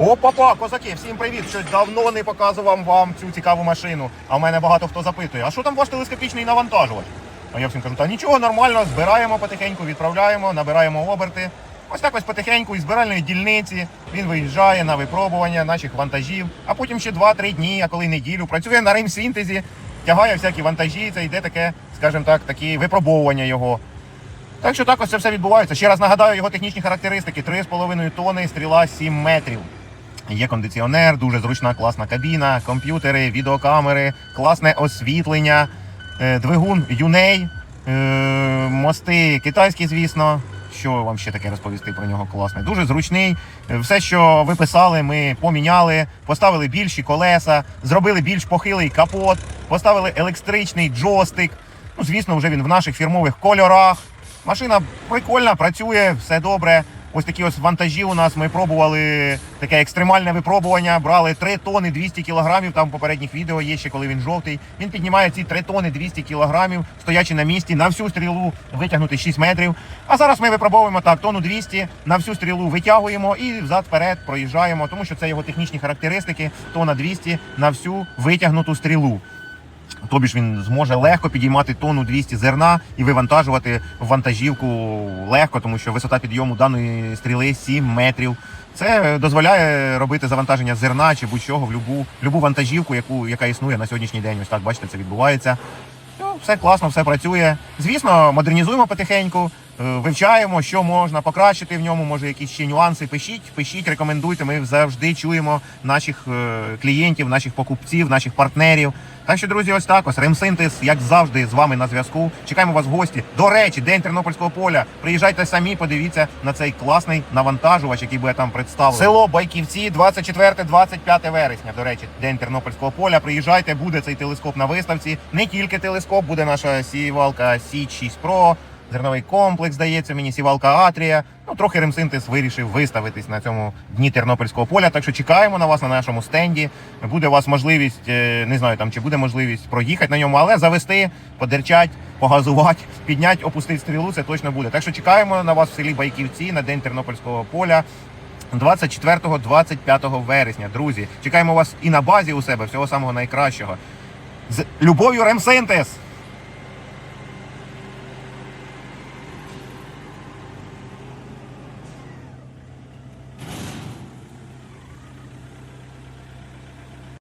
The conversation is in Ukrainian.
Опа-па, козаки, всім привіт! Щось давно не показував вам цю цікаву машину. А в мене багато хто запитує, а що там ваш телескопічний навантажувач? А я всім кажу, та нічого, нормально, збираємо потихеньку, відправляємо, набираємо оберти. Ось так ось потихеньку із збиральної дільниці він виїжджає на випробування наших вантажів, а потім ще 2-3 дні, а коли неділю, працює на римсінтезі, тягає всякі вантажі, це йде таке, скажімо так, такі випробовування його. Так що так ось це все відбувається. Ще раз нагадаю його технічні характеристики: 3,5 тонни, стріла 7 метрів. Є кондиціонер, дуже зручна, класна кабіна, комп'ютери, відеокамери, класне освітлення, е, двигун Юней, е, мости китайські, звісно. Що вам ще таке розповісти про нього класне? Дуже зручний. Все, що ви писали, ми поміняли, поставили більші колеса, зробили більш похилий капот, поставили електричний джойстик. Ну, звісно, вже він в наших фірмових кольорах. Машина прикольна, працює, все добре. Ось такі ось вантажі у нас. Ми пробували таке екстремальне випробування. Брали 3 тони 200 кілограмів. Там в попередніх відео є ще коли він жовтий. Він піднімає ці 3 тони 200 кілограмів, стоячи на місці, на всю стрілу витягнути 6 метрів. А зараз ми випробовуємо так, тону 200, на всю стрілу витягуємо і взад вперед проїжджаємо, тому що це його технічні характеристики. Тона 200 на всю витягнуту стрілу. Тобі ж він зможе легко підіймати тонну 200 зерна і вивантажувати вантажівку легко, тому що висота підйому даної стріли 7 метрів. Це дозволяє робити завантаження зерна чи будь-чого в любу, любу вантажівку, яку, яка існує на сьогоднішній день. Ось так, бачите, це відбувається. Все класно, все працює. Звісно, модернізуємо потихеньку, е, вивчаємо, що можна покращити в ньому. Може, якісь ще нюанси. Пишіть, пишіть, рекомендуйте. Ми завжди чуємо наших е, клієнтів, наших покупців, наших партнерів. Так що, друзі, ось так ось Ремсинтез, як завжди, з вами на зв'язку. Чекаємо вас в гості. До речі, день Тернопільського поля. Приїжджайте самі, подивіться на цей класний навантажувач, який буде там представлений. Село Байківці, 24-25 вересня. До речі, день Тернопільського поля. Приїжджайте, буде цей телескоп на виставці. Не тільки телескоп, буде наша сівалка Січ 6 Pro. Зерновий комплекс, здається, мені сівалка Атрія. Ну, трохи ремсинтез вирішив виставитись на цьому дні Тернопільського поля. Так що чекаємо на вас на нашому стенді. Буде у вас можливість, е, не знаю там чи буде можливість проїхати на ньому, але завести, подерчать, погазувати, підняти, опустити стрілу. Це точно буде. Так що чекаємо на вас в селі Байківці на день Тернопільського поля. 24-25 вересня, друзі, чекаємо вас і на базі у себе всього самого найкращого. З любов'ю Ремсинтез!